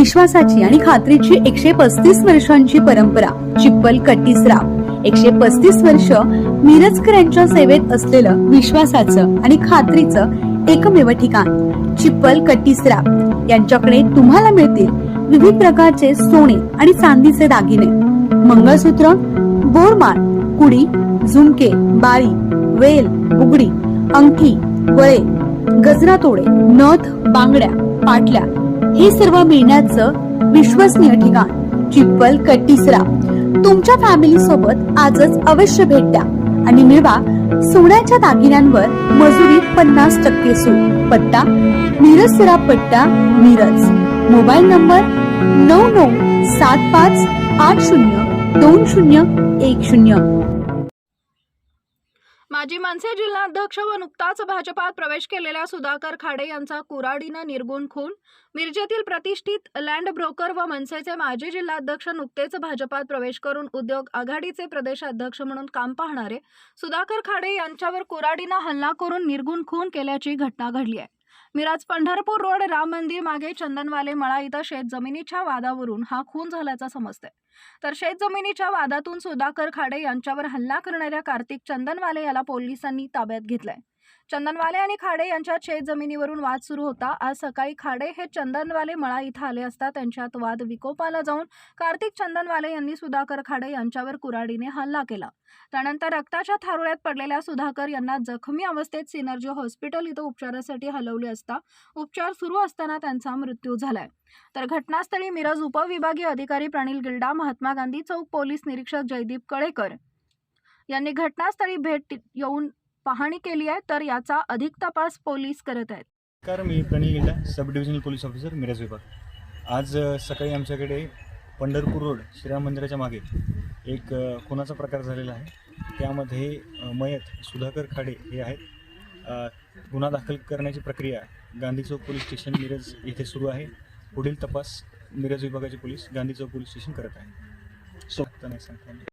विश्वासाची आणि खात्रीची एकशे पस्तीस वर्षांची परंपरा चिप्पल कट्टीसराव एकशे पस्तीस वर्ष मिरजकर यांच्या सेवेत असलेलं विश्वासाचं आणि खात्रीचं एकमेव ठिकाण चिप्पल कट्टीसराव यांच्याकडे तुम्हाला मिळतील विविध प्रकारचे सोने आणि चांदीचे दागिने मंगळसूत्र बोरमाळ कुडी झुमके बाळी वेल बुगडी अंगठी वळे गजरा तोडे नथ बांगड्या पाटल्या हे सर्व मिळण्याचं विश्वसनीय ठिकाण चिपल कट्टीसरा तुमच्या फॅमिली सोबत आजच अवश्य भेट द्या आणि मिळवा सोन्याच्या दागिन्यांवर मजुरी पन्नास टक्के सूट. पत्ता मिरज सिरा पट्टा मिरज. मोबाईल नंबर नऊ नऊ सात पाच आठ शून्य दोन शून्य एक शून्य. माजी मनसे जिल्हा अध्यक्ष व नुकताच भाजपात प्रवेश केलेल्या सुधाकर खाडे यांचा कुराडीनं निर्गुण खून. मिरजेतील प्रतिष्ठित लँड ब्रोकर व मनसेचे माजी जिल्हाध्यक्ष नुकतेच भाजपात प्रवेश करून उद्योग आघाडीचे प्रदेशाध्यक्ष म्हणून काम पाहणारे सुधाकर खाडे यांच्यावर कुराडीनं हल्ला करून निर्गुण खून केल्याची घटना घडली आहे. मिराज पंढरपूर रोड राम मंदिर मागे चंदनवाले मळा इथं शेत जमिनीच्या वादावरून हा खून झाल्याचं समजतंय. तर शेतजमिनीच्या वादातून सुधाकर खाडे यांच्यावर हल्ला करणाऱ्या कार्तिक चंदनवाले याला पोलिसांनी ताब्यात घेतलंय. चंदनवाले आणि खाडे यांच्यात शेतजमिनीवरून वाद सुरू होता. आज सकाळी खाडे हे चंदनवाले मळा इथं आले असता त्यांच्यात वाद विकोपाला जाऊन कार्तिक चंदनवाले यांनी सुधाकर खाडे यांच्यावर कुराडीने हल्ला केला. त्यानंतर रक्ताच्या थारोळ्यात पडलेल्या सुधाकर यांना जखमी अवस्थेत सिनर्जी हॉस्पिटल इथं उपचारासाठी हलवले असता उपचार सुरू असताना त्यांचा मृत्यू झालाय. तर घटनास्थळी मिरज उपविभागीय अधिकारी प्रणिल गिल्डा महात्मा गांधी चौक पोलीस निरीक्षक जयदीप कळेकर यांनी घटनास्थळी भेट येऊन पाहणी केली आहे तर याचा अधिक तपास पोलीस करत आहेत. नमस्कार मी Pranil Gilda sub divisional police officer Miraj विभाग. आज अ, सकाळी आमच्याकडे पंढरपूर रोड श्रीराम मंदिराच्या मागे एक अ, खुनाचा प्रकार झालेला आहे. त्यामध्ये अ, मयत सुधाकर खाडे हे आहेत. अ, गुन्हा दाखल करण्याची प्रक्रिया गांधी चौक पोलीस स्टेशन मिरज येथे सुरू आहे. पुढील तपास मिरज विभागाचे police Gandhi Chowk police station करत आहे सो नाही सांगता येणार.